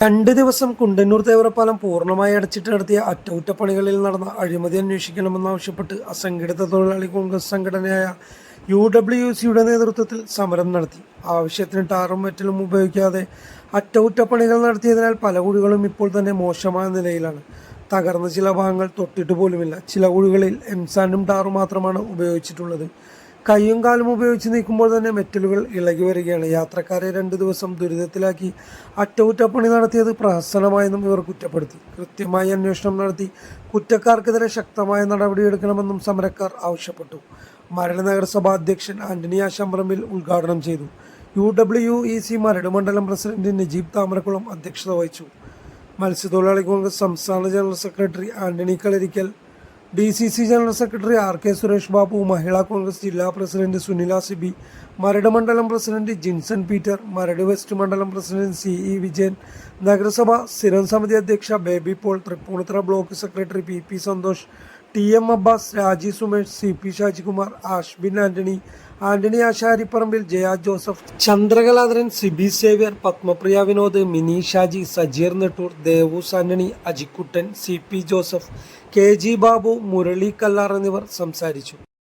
രണ്ട് ദിവസം കുണ്ടന്നൂർ തേവരപ്പാലം പൂർണമായി അടച്ചിട്ട് നടത്തിയ അറ്റകുറ്റപ്പണികളിൽ നടന്ന അഴിമതി അന്വേഷിക്കണമെന്നാവശ്യപ്പെട്ട് അസംഘടിത തൊഴിലാളി കോൺഗ്രസ് സംഘടനയായ യു ഡബ്ല്യു സിയുടെ നേതൃത്വത്തിൽ സമരം നടത്തി. ആവശ്യത്തിന് ടാറും മറ്റിലും ഉപയോഗിക്കാതെ അറ്റകുറ്റപ്പണികൾ നടത്തിയതിനാൽ പല കുഴികളും ഇപ്പോൾ തന്നെ മോശമായ നിലയിലാണ്. തകർന്ന ചില ഭാഗങ്ങൾ തൊട്ടിട്ട് പോലുമില്ല. ചില കുഴികളിൽ എംസാൻഡും ടാറും മാത്രമാണ് ഉപയോഗിച്ചിട്ടുള്ളത്. കൈയും കാലും ഉപയോഗിച്ച് നീക്കുമ്പോൾ തന്നെ മെറ്റലുകൾ ഇളകി വരികയാണ്. യാത്രക്കാരെ രണ്ട് ദിവസം ദുരിതത്തിലാക്കി അറ്റകുറ്റപ്പണി നടത്തിയത് പ്രഹസനമായെന്നും ഇവർ കുറ്റപ്പെടുത്തി. കൃത്യമായി അന്വേഷണം നടത്തി കുറ്റക്കാർക്കെതിരെ ശക്തമായ നടപടിയെടുക്കണമെന്നും സമരക്കാർ ആവശ്യപ്പെട്ടു. മരട് നഗരസഭ അധ്യക്ഷൻ ആന്റണി ആശാമ്പറമ്പിൽ ഉദ്ഘാടനം ചെയ്തു. U W E C Maradu മണ്ഡലം പ്രസിഡന്റ് നജീബ് താമരക്കുളം അധ്യക്ഷത വഹിച്ചു. മത്സ്യത്തൊഴിലാളി കോൺഗ്രസ് സംസ്ഥാന general secretary Antony Kalarikkal D C C general secretary R K Suresh Babu Mahila Congress ജില്ലാ പ്രസിഡന്റ് സുനില സിബി മരട് മണ്ഡലം president Jinson Peter Maradu west മണ്ഡലം പ്രസിഡന്റ് സി ഇ വിജയൻ നഗരസഭ സ്ഥിരം സമിതി അധ്യക്ഷ Baby Paul Thrippunithura block secretary P P Santhosh T M Abbas Raji Sumesh C P Shajikumar Ashbin Antony Antony Asaripparambil Jaya Joseph Chandrakaladharan Sibi Xavier Padmapriya Vinod Mini Shaji Sajeer Nettoor Devoos Antony Ajikuttan C P Joseph K G Babu Murali Kallar എന്നിവർ സംസാരിച്ചു.